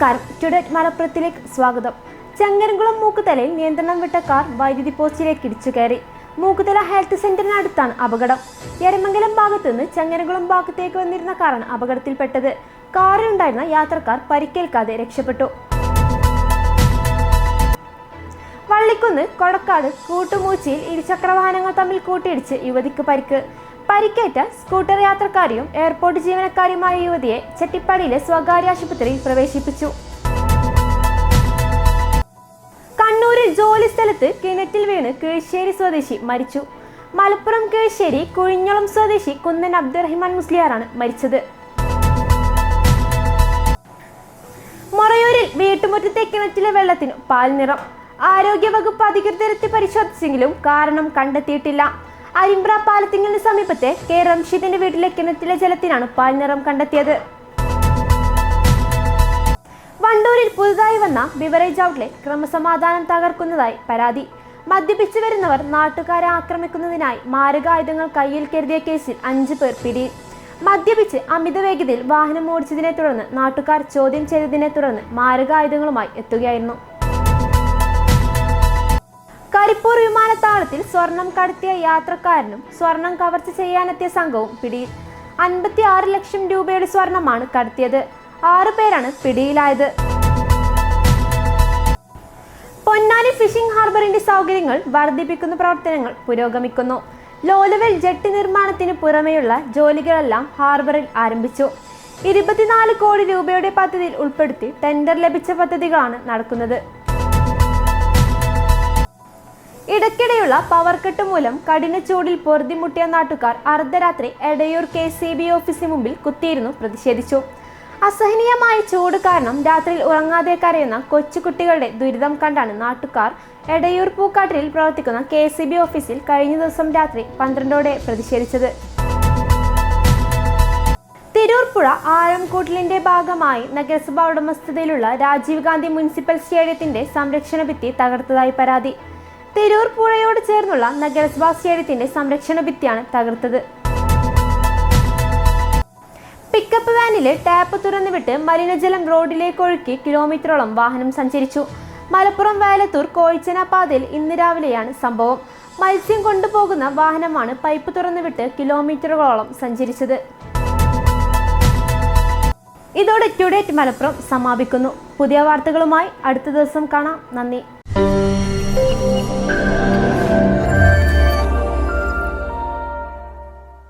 ടുഡേറ്റ് മലപ്പുറത്തിലേക്ക് സ്വാഗതം. ചങ്ങരംകുളം മൂക്കുതലയിൽ നിയന്ത്രണം വിട്ട കാർ വൈദ്യുതി പോസ്റ്റിലേക്ക് ഇടിച്ചു കയറി. മൂക്കുതല ഹെൽത്ത് സെന്ററിനടുത്താണ് അപകടം. എരമംഗലം ഭാഗത്തു നിന്ന് ചങ്ങരംകുളം ഭാഗത്തേക്ക് വന്നിരുന്ന കാറാണ് അപകടത്തിൽപ്പെട്ടത്. കാറിലുണ്ടായിരുന്ന യാത്രക്കാർ പരിക്കേൽക്കാതെ രക്ഷപ്പെട്ടു. വള്ളിക്കുന്ന് കൊടക്കാട് കൂട്ടുമൂച്ചിയിൽ ഇരുചക്ര വാഹനങ്ങൾ തമ്മിൽ കൂട്ടിയിടിച്ച് യുവതിക്ക് പരിക്ക്. പരിക്കേറ്റ സ്കൂട്ടർ യാത്രക്കാരിയും എയർപോർട്ട് ജീവനക്കാരിയുമായ യുവതിയെ ചെട്ടിപ്പാടിയിലെ സ്വകാര്യ ആശുപത്രിയിൽ പ്രവേശിപ്പിച്ചു. കണ്ണൂരിൽ ജോലി സ്ഥലത്ത് കിണറ്റിൽ വീണ് കീഴ്ശ്ശേരി സ്വദേശി മരിച്ചു. മലപ്പുറം കീഴ്ശ്ശേരി കുഴിഞ്ഞോളം സ്വദേശി കുന്നൻ അബ്ദുറഹിമാൻ മുസ്ലിയാറാണ് മരിച്ചത്. മൊറയൂരിൽ വീട്ടുമുറ്റത്തെ കിണറ്റിലെ വെള്ളത്തിന് പാൽ നിറം ആരോഗ്യവകുപ്പ് അധികൃതരെത്തി പരിശോധിച്ചെങ്കിലും കാരണം കണ്ടെത്തിയിട്ടില്ല. അരിമ്പ്ര പാലത്തിങ്ങിന് സമീപത്തെ കെ റംഷീദിന്റെ വീട്ടിലെ കിണറ്റിലെ ജലത്തിലാണ് പാൽ നിറം കണ്ടെത്തിയത്. വണ്ടൂരിൽ പുതുതായി വന്ന ബിവറേജ് ഔട്ട്ലെ ക്രമസമാധാനം തകർക്കുന്നതായി പരാതി. മദ്യപിച്ചു വരുന്നവർ നാട്ടുകാരെ ആക്രമിക്കുന്നതിനായി മാരകായുധങ്ങൾ കയ്യിൽ കരുതിയ കേസിൽ അഞ്ചു പേർ പിടിയിൽ മദ്യപിച്ച് അമിത വേഗതയിൽ വാഹനം ഓടിച്ചതിനെ തുടർന്ന് നാട്ടുകാർ ചോദ്യം ചെയ്തതിനെ തുടർന്ന് മാരകായുധങ്ങളുമായി എത്തുകയായിരുന്നു. കരിപ്പൂർ വിമാനത്താവളത്തിൽ സ്വർണം കടത്തിയ യാത്രക്കാരനും സ്വർണം കവർച്ച ചെയ്യാനെത്തിയ സംഘവും പിടിയിൽ അൻപത്തി ആറ് ലക്ഷം രൂപയുടെ സ്വർണമാണ് കടത്തിയത്. ആറു പേരാണ് പിടിയിലായത്. പൊന്നാനി ഫിഷിംഗ് ഹാർബറിന്റെ സൗകര്യങ്ങൾ വർദ്ധിപ്പിക്കുന്ന പ്രവർത്തനങ്ങൾ പുരോഗമിക്കുന്നു. ലോലുവൽ ജെട്ടി നിർമ്മാണത്തിന് പുറമെയുള്ള ജോലികളെല്ലാം ഹാർബറിൽ ആരംഭിച്ചു. ഇരുപത്തിനാല് കോടി രൂപയുടെ പദ്ധതിയിൽ ഉൾപ്പെടുത്തി ടെൻഡർ ലഭിച്ച പദ്ധതികളാണ് നടക്കുന്നത്. ഇടയ്ക്കിടെയുള്ള പവർ കട്ട് മൂലം കഠിന ചൂടിൽ പൊറുതിമുട്ടിയ നാട്ടുകാർ അർദ്ധരാത്രി എടയൂർ കെ സി ബി ഓഫീസിന് മുമ്പിൽ കുത്തിയിരുന്നു പ്രതിഷേധിച്ചു. അസഹനീയമായ ചൂട് കാരണം രാത്രിയിൽ ഉറങ്ങാതെ കരയുന്ന കൊച്ചുകുട്ടികളുടെ ദുരിതം കണ്ടാണ് നാട്ടുകാർ എടയൂർ പൂക്കാട്ടിൽ പ്രവർത്തിക്കുന്ന കെ സി ബി ഓഫീസിൽ കഴിഞ്ഞ ദിവസം രാത്രി പന്ത്രണ്ടോടെ പ്രതിഷേധിച്ചത്. തിരൂർപ്പുഴ ആഴംകൂട്ടലിന്റെ ഭാഗമായി നഗരസഭാ ഉടമസ്ഥതയിലുള്ള രാജീവ് ഗാന്ധി മുനിസിപ്പൽ സ്റ്റേഡിയത്തിന്റെ സംരക്ഷണ ഭിത്തി തകർത്തതായി പരാതി. തിരൂർ പുഴയോട് ചേർന്നുള്ള നഗരസഭാ സ്റ്റേഡിയത്തിന്റെ സംരക്ഷണ ഭിത്തിയാണ് തകർത്തത്. പിക്കപ്പ് വാനിലെ ടാപ്പ് തുറന്നുവിട്ട് മലിനജലം റോഡിലേക്ക് ഒഴുക്കി കിലോമീറ്ററോളം വാഹനം സഞ്ചരിച്ചു. മലപ്പുറം വേലത്തൂർ കോഴിച്ചന പാതയിൽ ഇന്ന് രാവിലെയാണ് സംഭവം. മത്സ്യം കൊണ്ടുപോകുന്ന വാഹനമാണ് പൈപ്പ് തുറന്നുവിട്ട് കിലോമീറ്ററുകളോളം സഞ്ചരിച്ചത്. ഇതോടെ ടുഡേറ്റ് മലപ്പുറം സമാപിക്കുന്നു. പുതിയ വാർത്തകളുമായി അടുത്ത ദിവസം കാണാം. നന്ദി.